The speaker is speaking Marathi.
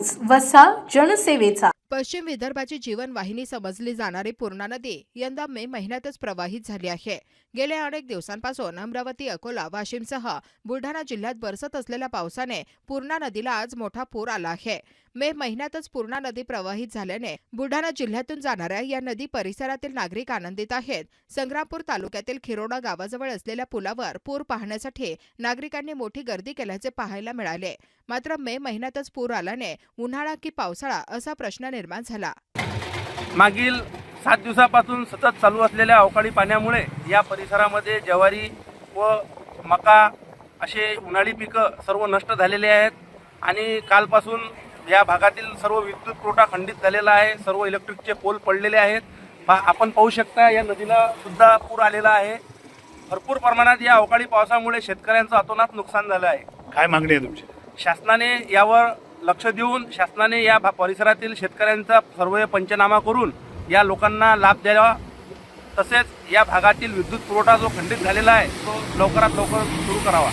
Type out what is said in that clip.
न्यूज वसा जनसेवेचा. पश्चिम विदर्भाची जीवनवाहिनी समजली जाणारी पूर्णा नदी यंदा मे महिन्यातच प्रवाहित झाली आहे. गेल्या अनेक दिवसांपासून अमरावती अकोला वाशिमसह बुलढाणा जिल्ह्यात बरसत असलेल्या पावसाने पूर्णा नदीला आज मोठा पूर आला आहे. मे महिन्यातच पूर्णा नदी प्रवाहित झाल्याने बुलढाणा जिल्ह्यातून जाणाऱ्या या नदी परिसरातील नागरिक आनंदित आहेत. संग्रामपूर तालुक्यातील खिरोडा गावाजवळ असलेल्या पुलावर पूर पाहण्यासाठी नागरिकांनी मोठी गर्दी केल्याचे पाहायला मिळाले. मात्र मे महिन्यातच पूर आल्याने उन्हाळा की पावसाळा असा प्रश्न निर्माण झाला. मागील सात दिवसापासून सतत चालू असलेल्या अवकाळी पाण्यामुळे या परिसरामध्ये ज्वारी व मका असे उन्हाळी पिकं सर्व नष्ट झालेले आहेत आणि कालपासून या भागातील सर्व विद्युत पुरवठा खंडित झालेला आहे सर्व इलेक्ट्रिकचे पोल पडलेले आहेत. आपण पाहू शकता या नदीला सुद्धा पूर आलेला आहे. भरपूर प्रमाणात या अवकाळी पावसामुळे शेतकऱ्यांचं अतोनात नुकसान झालं आहे. काय मागणी आहे तुमची? शासनाने यावर लक्ष देऊन शासनाने या भा- परिसरातील शेतकऱ्यांचा सर्व पंचनामा करून या लोकांना लाभ द्यावा. तसेच या भागातील विद्युत पुरवठा जो खंडित झालेला आहे तो लवकरात लवकर सुरू करावा.